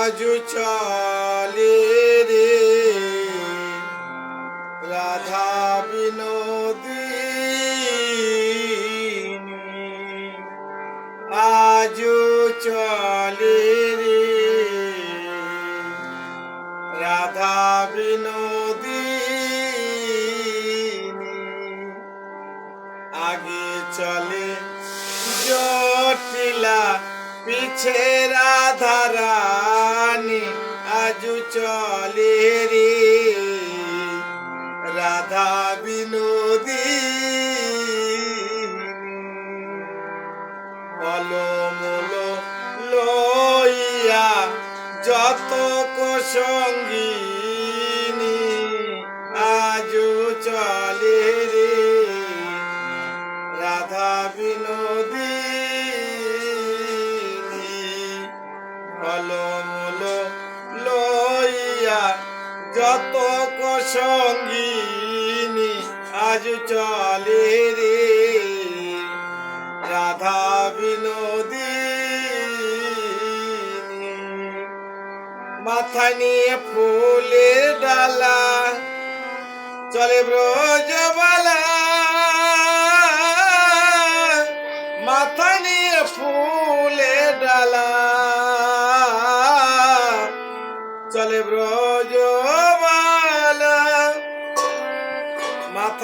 আজু চলে রে। রাধা বিনোদিনী আজু চলে রে। রাধা বিনোদিনী আগে চলে জটিলা পিছে রাধারানী আজু চলে রে। রাধা বিনোদী কলমূল লইয়া যত সঙ্গিনী আজ চলে রে। রাধা বিনোদী মাথা নিয়ে ফুলের ডালা চলে ব্রজবালা।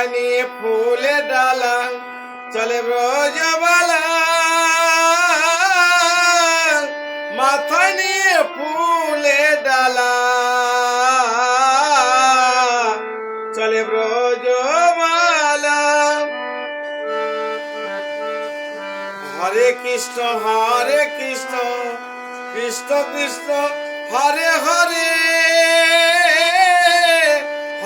মাথা নিয়ে ফুলে ডালা, চলে ব্রজবালা মাথা নিয়ে ফুলে ডালা। চলে ব্রজবালা হরে কৃষ্ণ হরে কৃষ্ণ কৃষ্ণ কৃষ্ণ, হরে হরে।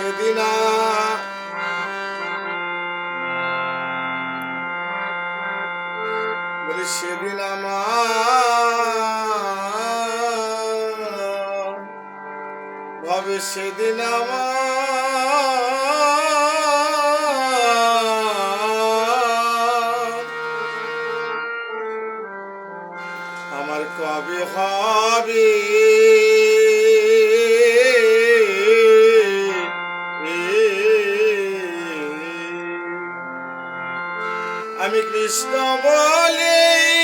সেদিন। বলি সেদিন আমার ভাবে সেদিন আমার আমার কবে হবে? কৃষ্ণ বলে।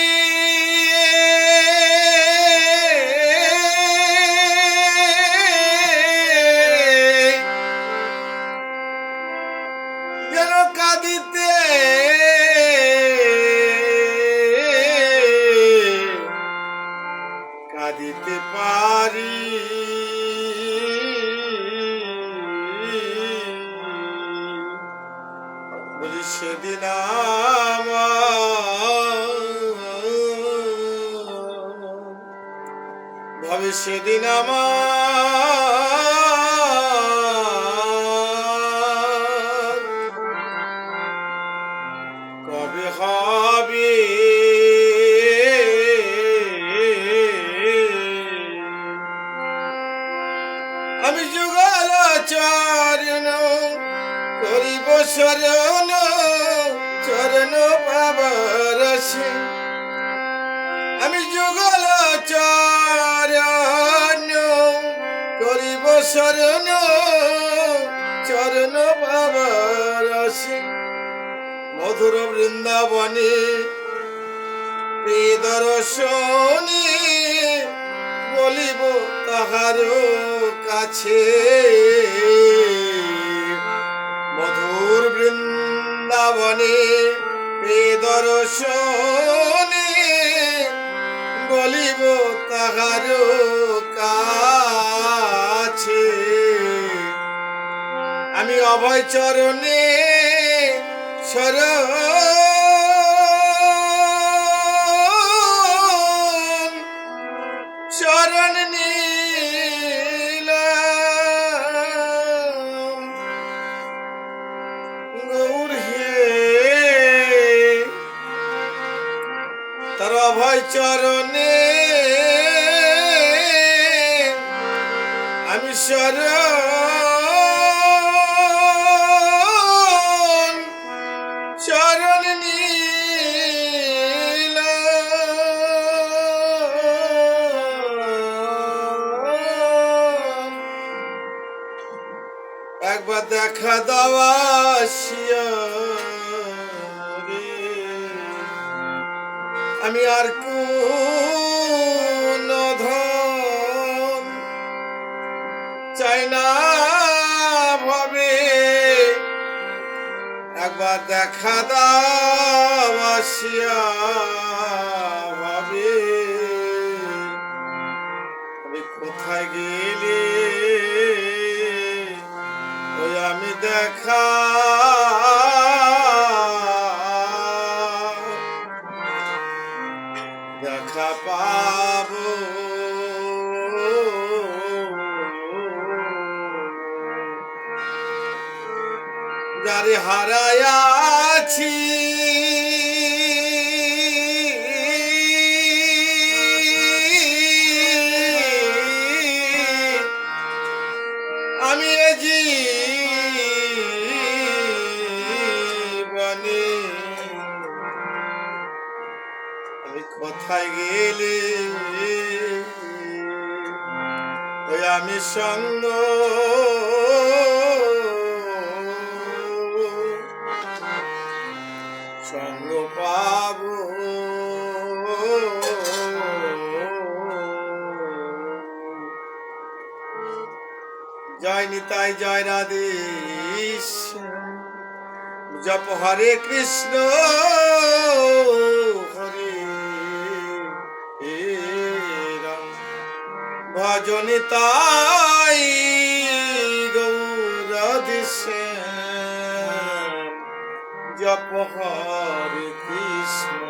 ভাবে সেদিন আমার। কবে হবে? আমি যুগল চরণ করিব শরণ চরণ পাবার শরণ চরণ সে মধুর বৃন্দাবনে দর্শনী বলিব তাহার কাছে। মধুর বৃন্দাবনে দর্শনী বলিব তাহার তোমায় চরণে সর চরণ নীল। গৌর হে। চরণে। আমি শরণ একবার দেখা দাওয়া আমি আর কোন চাই না ভাবে। একবার দেখা দাও দেখা। দেখা পাবো। যারে হারায়াছি আমি সঙ্গ। সঙ্গ পাবো। জয় নিতাই জয় রাধেশ জপ হরে কৃষ্ণ। ভজনি তাই গৌরদিশে জপ হরে কৃষ্ণ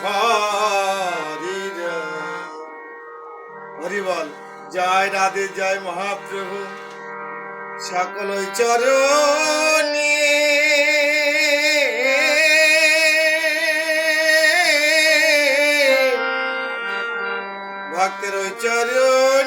হরি। হরি বল জয় রাধে, জয় মহাপ্রভু সকল চরণে চরণে